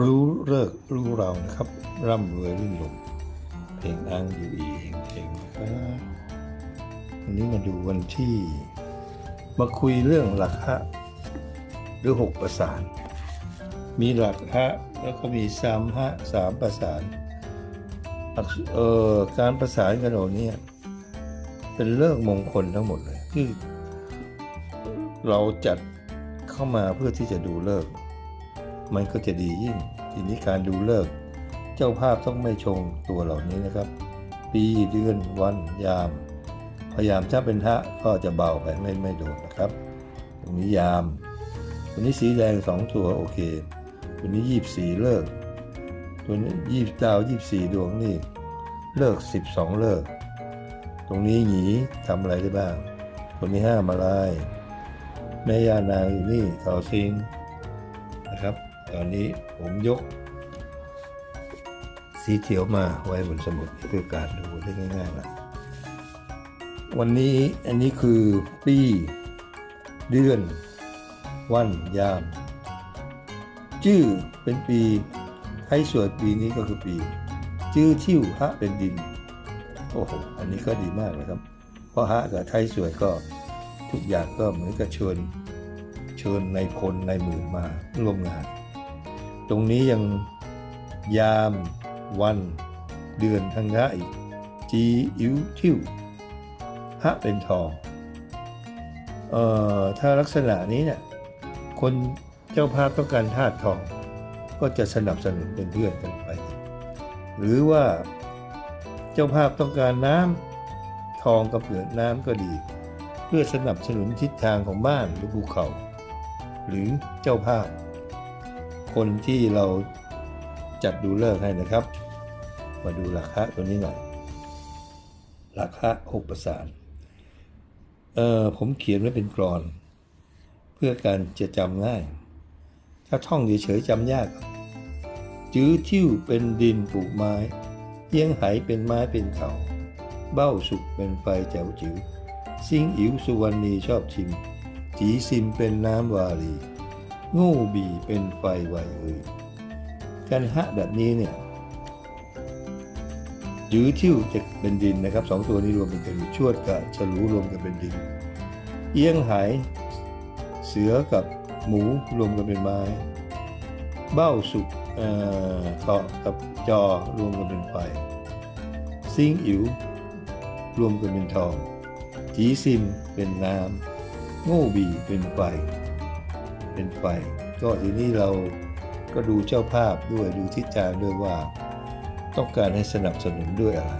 รู้เลิกรู้เรานะครับ ร่ำรวยรื่นรมเพลงอ้างอยู่อีเองเพลงนะครับวันนี้มาดูวันที่ มาคุยเรื่องหลักฮะหรือหกประสาน มีหลักฮะแล้วก็มีสามฮะสามประสานอักษเอ่อการประสานกันเหล่านี้เป็นเรื่องมงคลทั้งหมดเลยคือเราจัดเข้ามาเพื่อที่จะดูเลิก มันก็จะดียิ่ง ทีนี้การดูเลิก เจ้าภาพต้องไม่ชงตัวเหล่านี้นะครับ ปีเดือนวันยาม พยายามถ้าเป็นทะก็จะเบาไปไม่ไม่โดนนะครับ ตรงนี้ยามตัวนี้สีแดงสองตัวโอเคตัวนี้ยี่สี่เลิก ตัวนี้ยี่ดาวยี่สี่ดวงนี่เลิกสิบสองเลิก ตรงนี้หนีทำอะไรได้บ้าง ตัวนี้ห้ามาลายแม่ยานางอยู่นี่เสาซิงนะครับ ตอนนี้ผมยก สีเขียวมาไว้บนสมุดเพื่อการดูได้ง่ายๆนะวันนี้อันนี้คือปีเดือน วันยาม ชื่อเป็นปีให้สวดปีนี้ก็คือปี ชื่อทิ่วฮะเป็นดิน โอ้โห อันนี้ก็ดีมากนะครับ เพราะฮะกับไทยสวยก็ทุกอย่างก็เหมือนกับเชิญเชิญในพลในหมื่นมาร่วมงาน ตรงนี้ยังยาม วัน เดือนทางงะอีกจีอิวทิวฮะเป็นทองเอ่อถ้าลักษณะนี้เนี่ยคนเจ้าภาพต้องการธาตุทอง ก็จะสนับสนุนเป็นเพื่อนกันไป หรือว่าเจ้าภาพต้องการน้ำทองกับเปลือน้ำก็ดี เพื่อสนับสนุนทิศทางของบ้านหรือภูเขา หรือเจ้าภาพ คนที่เราจัดดูเลิกให้นะครับ มาดูราคาตัวนี้หน่อย ราคาหกประสานเออผมเขียนไว้เป็นกรอน เพื่อการจะจำง่าย ถ้าท่องเฉยๆจำยาก จื้อทิ่วเป็นดินปลูกไม้ เยี่ยงไหเป็นไม้เป็นเขา เบ้าสุกเป็นไฟแจ๋วจิ๋วซิงอิ๋วสุวรรณีชอบชิมจีซิมเป็นน้ำวาลี งูบีเป็นไฟไวเอ่ยการฮะแบบนี้เนี่ยจื้อทิ่วจะเป็นดินนะครับสองตัวนี้รวมเป็นชวดกับฉลูรวมกันเป็นดิน เอี้ยงไหเสือกับหมูรวมกันเป็นไม้ เบ้าสุกเอ่อเกาะกับจอรวมกันเป็นไฟซิงอิ๋วรวมกันเป็นทองจีซิมเป็นน้ำโง่บีเป็นไฟ เป็นไฟ ก็ทีนี้เราก็ดูเจ้าภาพด้วยดูทิศทางด้วยว่า ต้องการให้สนับสนุนด้วยอะไร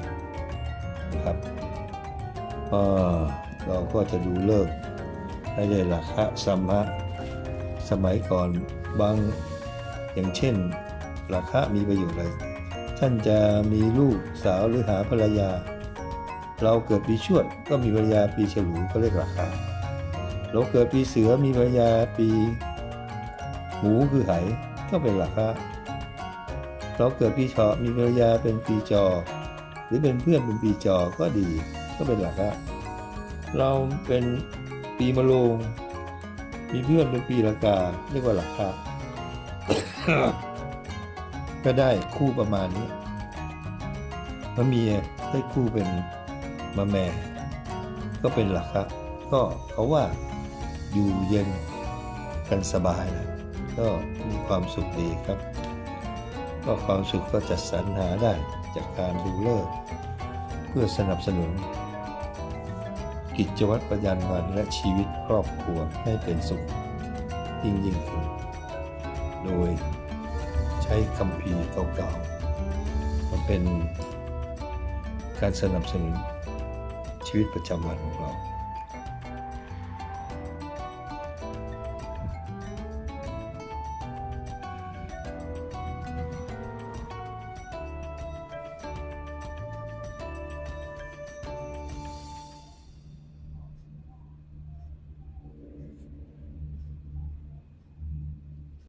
นะครับเอ่อเราก็จะดูเลิกให้ได้ราคาสมมะสมัยก่อนบางอย่างเช่นราคามีประโยชน์อะไรท่านจะมีลูกสาวหรือหาภรรยา เราเกิดปีชวดก็มีภรรยาปีฉลูก็เรียกราคา เราเกิดปีเสือมีภรรยาปี หมูคือไหก็เป็นราคาเราเกิดปีเถาะมีภรรยาเป็นปีจอ หรือเป็นเพื่อนเป็นปีจอก็ดี ก็เป็นหลักะเราเป็นปีมะโรงมีเพื่อนเป็นปีละกาเรียกว่าหลักะก็ได้คู่ประมาณนี้มะเมียได้คู่เป็นมะแม่ ก็เป็นหลักครับก็เขาว่า อยู่เย็นกันสบายนะก็มีความสุขดีครับ ก็ความสุขก็จัดสรรหาได้จากการดูเลิกษ์เพื่อสนับสนุน กิจวัตรประจำวันและชีวิตครอบครัวให้เป็นสุข ยิ่งยิ่งขึ้นโดยใช้คำพีเก่าๆมาเป็นการสนับสนุนชีวิตประจำวันของเรา